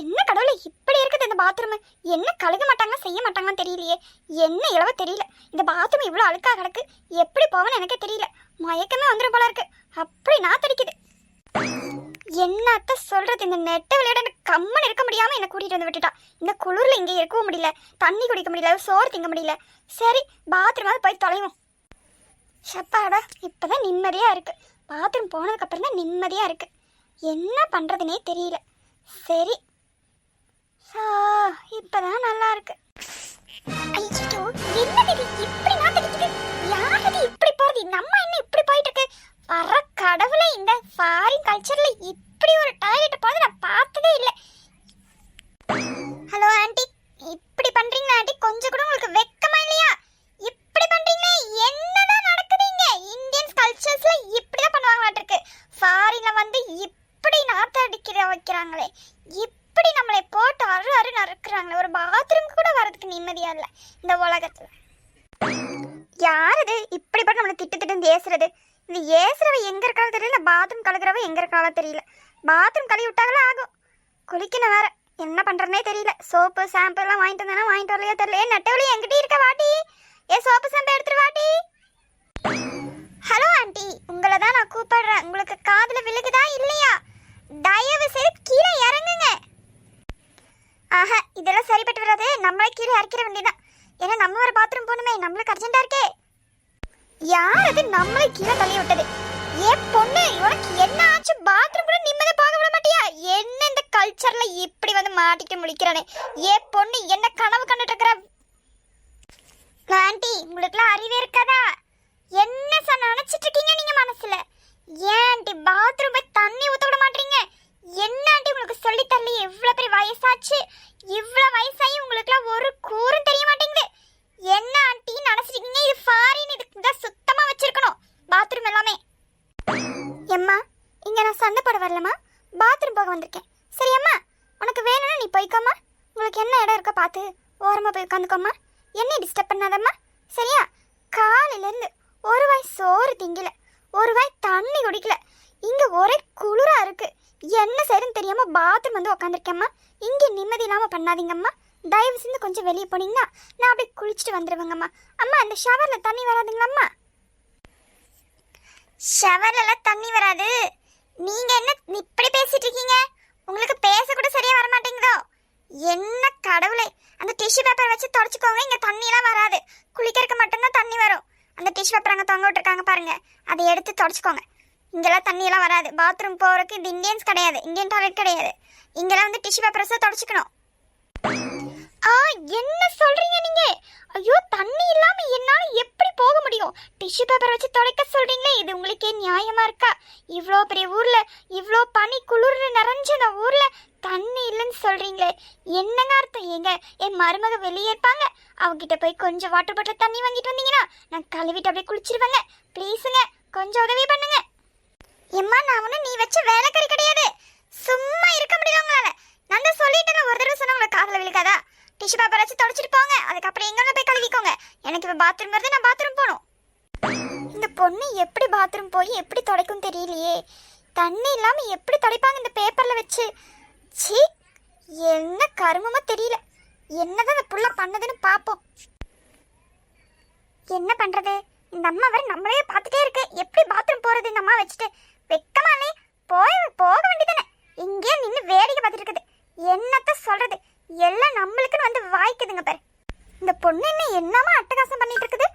என்ன கடவுளை இப்படி இருக்குது இந்த பாத்ரூம் என்ன கழுக மாட்டாங்க செய்ய மாட்டாங்கன்னு தெரியலையே. என்ன இளவ தெரியல. இந்த பாத்ரூம் இவ்வளோ அழுக்காக கிடக்கு. எப்படி போவேன்னு எனக்கே தெரியல. மயக்கமே வந்துடும் போல இருக்கு. அப்படி நாத்தடிக்குது என்னத்த சொல்றது? இந்த நெட்டை விளையாட கம்மன் இருக்க முடியாம என்ன கூட்டிட்டு வந்து விட்டுட்டா. இந்த குளிர்ல இங்கே இருக்கவும் முடியல. தண்ணி குடிக்க முடியல. சோறு திங்க முடியல. சரி பாத்ரூமாவது போய் தொலைவோம். ஷப்பாடா இப்போதான் நிம்மதியா இருக்கு. பாத்ரூம் போனதுக்கு அப்புறம் தான் நிம்மதியா இருக்கு. என்ன பண்றதுனே தெரியல. சரி இப்பதான் நல்லா இருக்கு ஐயோ என்னது இது? இப்படி நாத்தடிக்குது? யார் இது இப்படி போகுது நம்ம என்ன இப்படி போயிட்டு இருக்கு வர கடவுளே இந்த ஃபாரின் கல்ச்சர்ல இப்படி ஒரு டாய்லெட் போறது நான் பார்த்ததே இல்லை. ஹலோ ஆண்டி இப்படி பண்றீங்களா ஆண்டி கொஞ்சம் கூட உங்களுக்கு வெக்கமா இல்லையா? இப்படி பண்றீங்களே என்னதான் நடக்குதுங்க இந்தியன்ஸ் கல்ச்சர்ஸ்ல இப்படி தான் பண்ணுவாங்களாட்டிருக்கு. ஃபாரின்ல வந்து இப்படி நாத்த அடிக்கிற வைக்கிறாங்களே இப்படி நம்மளை போட்டு அரு அரு நறுக்குறாங்களே? ஒரு பாத்ரூம் கூட வரதுக்கு நிம்மதியா இல்லை இந்த உலகத்துல. யார் இது இப்படிப்பட்ட நம்மளை திட்டு திட்டு ஏசுறது இந்த ஏசுறவ எங்க இருக்காலும் தெரியல பாத்ரூம் கழுகுறவ எங்க இருக்காலும் தெரியல. பாத்ரூம் கழுவி விட்டாங்களே ஆகும். குளிக்கணும் வேற. என்ன பண்றதுனே தெரியல. சோப்பு ஷாம்பு எல்லாம் வாங்கிட்டு வந்தானா வாங்கிட்டு வரலையோ தெரியல. ஏ நெட்டவழி எங்கிட்ட இருக்க வாட்டி? ஏ சோப்பு ஷாம்பு எடுத்துரு வாட்டி? ஹலோ ஆண்டி உங்களை தான் நான் கூப்பிடுறேன். உங்களுக்கு காதுல விழுகுதா இல்லையா தயவு செய்து கீழே இறங்குங்க ஆஹா இதெல்லாம் சரிப்பட்டு வராது நம்மளே கீழே இறக்கிற வேண்டியதான் ஏன்னா நம்ம ஒரு பாத்ரூம் போகணுமே நம்மளுக்கு அர்ஜென்ட்டா இருக்கே. யார் அது? நம்மளை கீழே தள்ளி விட்டது. ஏ பொண்ணு உனக்கு என்ன ஆச்சு பாத்ரூம் கூட நிம்மதியா போக விட மாட்டியா? என்ன இந்த கல்ச்சர்ல இப்படி வந்து மாட்டிட்டு முடிக்கிறானே ஏ பொண்ணு என்ன கனவு கண்டுட்டு இருக்கிற? ஆண்டி உங்களுக்குலாம் அறிவே இருக்காதா? என்ன சார் நினைச்சிட்டு இருக்கீங்க நீங்க மனசுல? ஏன் ஆண்டி பாத்ரூம் போய் தண்ணி ஊத்த விட மாட்டீங்க? என்ன ஆண்டி உங்களுக்கு சொல்லி தரல இவ்வளவு பெரிய வயசாச்சு? இவ்வளவு வயசாகி உங்களுக்குலாம் ஒரு கூறும் தெரிய மாட்டேங்குது என்ன ஆண்டி நினைச்சிருக்கீங்க இது ஃபாரின் இதுக்கு தான் சுத்தமா வச்சிருக்கணும் பாத்ரூம் எல்லாமே எம்மா இங்கே நான் சண்டை போட வரலம்மா. பாத்ரூம் போக வந்திருக்கேன். சரி அம்மா உனக்கு வேணும்னா நீ போய்க்கோம்மா. உங்களுக்கு என்ன இடம் இருக்கோ பார்த்து ஓரமாக போய் உட்காந்துக்கோம்மா. என்னை டிஸ்டர்ப் பண்ணாதம்மா. சரியா? காலையிலேருந்து ஒரு வாய் சோறு திங்கல. ஒரு வாய் தண்ணி குடிக்கல. இங்கே ஒரே குளிராக இருக்குது என்ன சரின்னு தெரியாமல் பாத்ரூம் வந்து உட்காந்துருக்கேம்மா. இங்கே நிம்மதி இல்லாமல் பண்ணாதீங்கம்மா. தயவு செஞ்சு கொஞ்சம் வெளியே போனீங்கன்னா நான் அப்படியே குளிச்சுட்டு வந்துடுவேங்கம்மா அம்மா அந்த ஷவரில் தண்ணி வராதுங்களாம்மா? ஷவர்லலாம் தண்ணி வராது. நீங்க என்ன இப்படி பேசிட்டு இருக்கீங்க உங்களுக்கு பேச கூட சரியா வர மாட்டேங்குதோ என்ன கடவுளே. அந்த டிஷ்யூ பேப்பர் வச்சு தொடச்சுக்கோங்க இங்க தண்ணி எல்லாம் வராது. குளிக்கிறதுக்கு மட்டும்தான் தண்ணி வரும். அந்த டிஷ்யூ பேப்பர் அங்கே தொங்க விட்டுருக்காங்க பாருங்க. அதை எடுத்து தொடச்சுக்கோங்க. இங்கெல்லாம் தண்ணி எல்லாம் வராது. பாத்ரூம் போறதுக்கு இது இந்தியன்ஸ் கிடையாது. இந்தியன் டாய்லெட் கிடையாது. இங்கெல்லாம் வந்து டிஷ்யூ பேப்பர்ஸை தொடச்சுக்கணும். ஆ என்ன சொல்றீங்க நீங்க? ஐயோ தண்ணி இல்லாம என்னால டிஷ்யூ பேப்பர் வச்சு துடைக்க சொல்றீங்களே இது உங்களுக்கே நியாயமா இருக்கா? இவ்வளோ பெரிய ஊர்ல இவ்வளோ பனி குளிர்னு நிறைஞ்ச இந்த ஊர்ல தண்ணி இல்லைன்னு சொல்றீங்களே. என்னங்க அர்த்தம்? ஏங்க என் மருமக வெளியே இருப்பாங்க. அவகிட்ட போய் கொஞ்சம் வாட்டர் பாட்டில் தண்ணி வாங்கிட்டு வந்தீங்கன்னா நான் கழுவிட்டு அப்படியே குளிச்சிருவேங்க. ப்ளீஸுங்க கொஞ்சம் உதவி பண்ணுங்க. எம்மா நான் ஒன்றும் நீ வச்ச வேலைக்கறி கிடையாது. சும்மா இருக்க முடியல உங்களால. நான் தான் சொல்லிட்டேன் ஒரு தடவை சொன்னா உங்களுக்கு காதுல விழுக்காதா டிஷ்யூ பேப்பர் வச்சு தொடச்சிட்டு போங்க. அதுக்கப்புறம் எங்க போய் கழுவிக்கோங்க. எனக்கு இப்போ பாத்ரூம் வருது நான் எப்படி பாத்ரூம் போய் எப்படி துடைக்கும் தெரியலையே? தண்ணி இல்லாம எப்படி துடைப்பாங்க இந்த பேப்பர்ல வச்சு? சீ என்ன கருமமோ தெரியல. என்னதான் அந்த புள்ள பண்ணதுன்னு பாப்போம். என்ன பண்றது? இந்த அம்மா வரை நம்மளே பார்த்துட்டே இருக்கு. எப்படி பாத்ரூம் போறது இந்த அம்மா வச்சுட்டு? வெக்கமாலே போய் போக வேண்டியதானே இங்கேயே நின்று வேடிக்கை பார்த்துட்டு இருக்குது. என்னத்த சொல்றது? எல்லாம் நம்மளுக்குன்னு வந்து வாய்க்குதுங்க பாரு. இந்த பொண்ணு என்ன என்னமா அட்டகாசம் பண்ணிட்டு இருக்குது?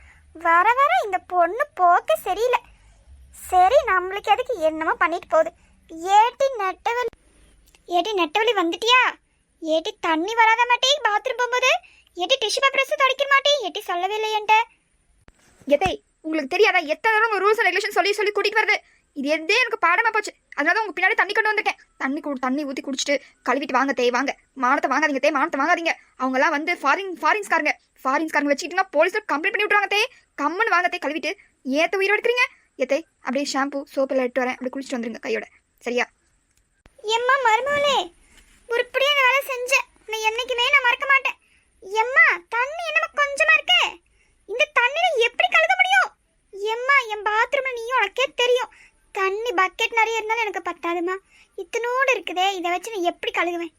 வர வர இந்த பொண்ணு போக்க சரியில்லை. சரி நம்மளுக்கு எதுக்கு என்னமோ பண்ணிட்டு போகுது. ஏட்டி நெட்டவெளி ஏட்டி நெட்டவெளி வந்துட்டியா? ஏட்டி தண்ணி வராத மாட்டே பாத்ரூம் போகும்போது. ஏட்டி டிஷ்யூ பேப்பர்ஸ் துடைக்க மாட்டே ஏட்டி சொல்லவே இல்லை என்கிட்ட எதை உங்களுக்கு தெரியாதா? எத்தனை தடவை ரூல்ஸ் அண்ட் ரெகுலேஷன் சொல்லி சொல்லி கூட்டிட்டு வருது? இது எதே எனக்கு பாடமா போச்சு? அதனால தான் உங்க பின்னாடி தண்ணி கொண்டு வந்திருக்கேன். தண்ணி கு தண்ணி ஊற்றி குடிச்சிட்டு கழுவிட்டு வாங்க தே வாங்க. மானத்தை வாங்காதீங்க தே மானத்தை வாங்காதீங்க. அவங்கலாம் வந்து ஃபாரின் ஃபாரின்ஸ்காரங்க ஃபாரின்ஸ்காரங்க வச்சுக்கிட்டீங்கன்னா போலீஸில் கம்ப்ளைண்ட் பண்ணி விட்ருவாங்க தே. கம்முன்னு வாங்க தே கழுவிட்டு. ஏத்த உயிர் எடுக்கிறீங்க ஏத்தே அப்படியே ஷாம்பு சோப்பு எல்லாம் எடுத்து வரேன். அப்படியே குளிச்சுட்டு வந்துருங்க கையோட. சரியா? எம்மா மருமகளே ஒரு வேலை செஞ்ச நான் என்னைக்குமே நான் மறக்க மாட்டேன் எம்மா தண்ணி என்னமா கொஞ்சமா இருக்கு இந்த தண்ணில எப்படி கழுக முடியும் எம்மா என் பாத்ரூம்ல நீயும் உனக்கே தெரியும் தண்ணி பக்கெட் நிறைய இருந்தாலும் எனக்கு பத்தாதுமா இத்தனோடு இருக்குதே இதை வச்சு நான் எப்படி கழுகுவேன்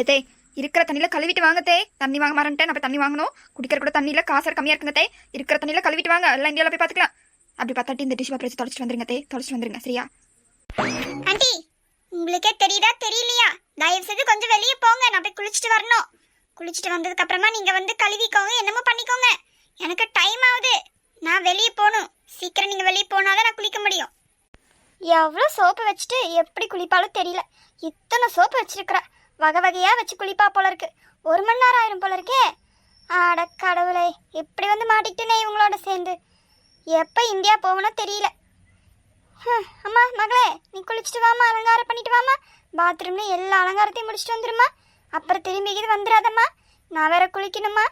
ஏதே இருக்கிற தண்ணியில கழுவிட்டு வாங்க தே. தண்ணி வாங்க மாறேன்ட்டேன் அப்ப தண்ணி வாங்கணும். குடிக்கிற கூட தண்ணியில காசு கம்மியா இருக்குங்க தே. இருக்கிற தண்ணியில கழுவிட்டு வாங்க. எல்லாம் இந்தியாவில் போய் பார்த்துக்கலாம். அப்படி பார்த்தாட்டி இந்த டிஷ்யூ பேப்பர் வச்சு தொடச்சிட்டு வந்துருங்க தே. தொடச்சிட்டு வந்துருங்க சரியா? ஆண்டி உங்களுக்கே தெரியுதா தெரியலையா? தயவு செய்து கொஞ்சம் வெளியே போங்க. நான் போய் குளிச்சுட்டு வரணும். குளிச்சுட்டு வந்ததுக்கு அப்புறமா நீங்க வந்து கழுவிக்கோங்க என்னமோ பண்ணிக்கோங்க. எனக்கு டைம் ஆகுது. நான் வெளியே போகணும். சீக்கிரம் நீங்க வெளியே போனாதான் நான் குளிக்க முடியும். எவ்வளோ சோப்பு வச்சுட்டு எப்படி குளிப்பாலும் தெரியல. இத்தனை சோப்பு வச்சிருக்கிறா. வகை வகையாக வச்சு குளிப்பா போல இருக்கு. ஒரு மணி நேரம் ஆயிரும் போல இருக்கே. அட கடவுளே எப்படி வந்து மாட்டிக்கிட்டேனே இவங்களோட சேர்ந்து. எப்போ இந்தியா போகணும் தெரியல. அம்மா மகளே நீ குளிச்சுட்டு வாமா அலங்காரம் பண்ணிட்டு வாமா பாத்ரூம்ல எல்லா அலங்காரத்தையும் முடிச்சுட்டு வந்துருமா அப்புறம் திரும்பி இது வந்துடாதம்மா நான் வேற குளிக்கணுமா